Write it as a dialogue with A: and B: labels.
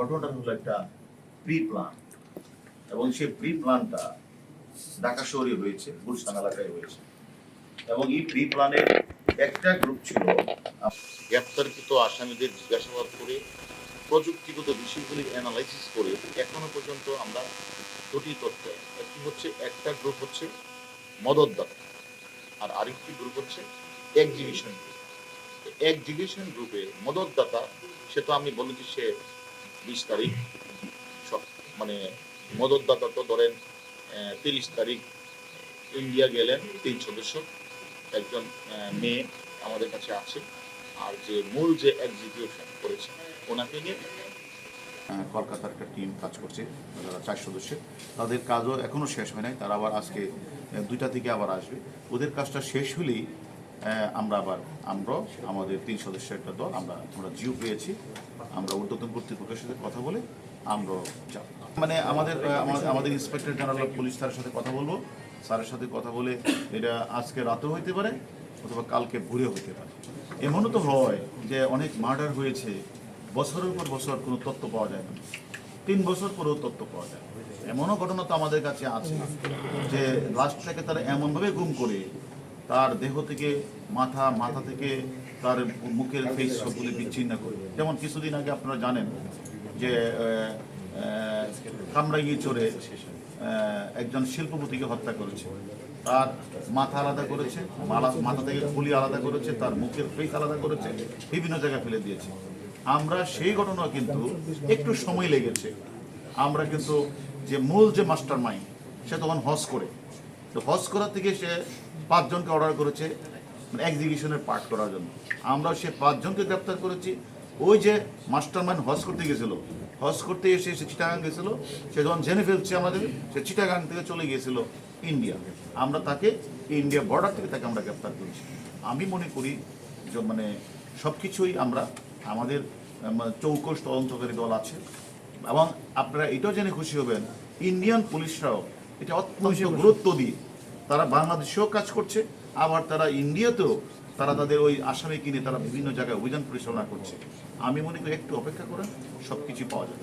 A: ঘটনাটা হলো একটা প্রি প্ল্যান এবং সেই প্রি প্ল্যানটা ঢাকা শহরে হয়েছে, গুলশান এলাকায় হয়েছে। এবং এই প্রি প্ল্যানের একটা গ্রুপ ছিল, গ্রেপ্তারকৃত আসামিদের জিজ্ঞাসাবাদ করে, প্রযুক্তিগত বিষয়গুলি অ্যানালাইসিস করে, এখনও পর্যন্ত আমরা দুটি তথ্য। একটি হচ্ছে, একটা গ্রুপ হচ্ছে মদতদাতা, আর আরেকটি গ্রুপ হচ্ছে এক্সিবিশন গ্রুপ এক্সিবিশন গ্রুপে মদতদাতা, সে তো আমি বলেছি সে বিশ তারিখ, সব মানে মদতদাতা তো ধরেন তিরিশ তারিখ ইন্ডিয়া গেলেন তিন সদস্য, একজন মেয়ে আমাদের কাছে আছে। আর যে মূল যে এক্সিকিউশন করেছে, ওনাকে নিয়ে কলকাতার একটা টিম কাজ করছে, যারা চার সদস্যের তাদের কাজও এখনও শেষ হয় নাই, তারা আবার আজকে দুইটা থেকে আবার আসবে। ওদের কাজটা শেষ হলেই আমরা আবার আমরা আমাদের তিন সদস্যের একটা দল, আমরা আমরা জিও পেয়েছি, আমরা ঊর্ধ্বতন কর্তৃপক্ষের সাথে কথা বলে আমরা যাব। মানে আমাদের আমাদের- ইন্সপেক্টর জেনারেল পুলিশ স্যারের সাথে কথা বলব, স্যারের সাথে কথা বলে এটা আজকে রাতেও হইতে পারে অথবা কালকে ভোরে হইতে পারে। এমনও তো হয় যে অনেক মার্ডার হয়েছে, বছরের পর বছর কোনো তথ্য পাওয়া যায় না, তিন বছর পরেও তথ্য পাওয়া যায় এমনও ঘটনা তো আমাদের কাছে আছে যে লাশটাকে তারা এমনভাবে গুম করে তার দেহ থেকে মাথা মাথা থেকে তার মুখের ফেস সবগুলি বিচ্ছিন্ন করে। যেমন কিছুদিন আগে আপনারা জানেন যে কামরাঙ্গি চড়ে একজন শিল্পপতিকে হত্যা করেছে। তার মাথা আলাদা করেছে মাথা থেকে খুলি আলাদা করেছে, তার মুখের ফেস আলাদা করেছে, বিভিন্ন জায়গায় ফেলে দিয়েছে। আমরা সেই ঘটনা কিন্তু একটু সময় লেগেছে। আমরা কিন্তু যে মূল যে মাস্টার মাইন্ড সে তখন হজ করে। তো হজ করার থেকে সে পাঁচজনকে অর্ডার করেছে মানে এক্সিবিশনের পার্ট করার জন্য। আমরা সে পাঁচজনকে গ্রেপ্তার করেছি। ওই যে মাস্টার মাইন্ড হজ করতে গেছিল হজ করতে এসে সে চিটাগাং গেছিল সে যখন জেনে ফেলছে আমাদের সে চিটাগাং থেকে চলে গিয়েছিল ইন্ডিয়া আমরা তাকে ইন্ডিয়া বর্ডার থেকে তাকে আমরা গ্রেপ্তার করেছি। আমি মনে করি যে মানে সব কিছুই আমরা আমাদের মানে চৌকস তদন্তকারী দল আছে। এবং আপনারা এটাও জেনে খুশি হবেন ইন্ডিয়ান পুলিশরাও এটা অত্যন্ত গুরুত্ব দিয়ে তারা বাংলাদেশেও কাজ করছে আবার তারা ইন্ডিয়াতেও তারা তাদের ওই আসামে কিনে তারা বিভিন্ন জায়গায় অভিযান পরিচালনা করছে আমি মনে করি একটু অপেক্ষা করেন সব কিছু পাওয়া যাবে.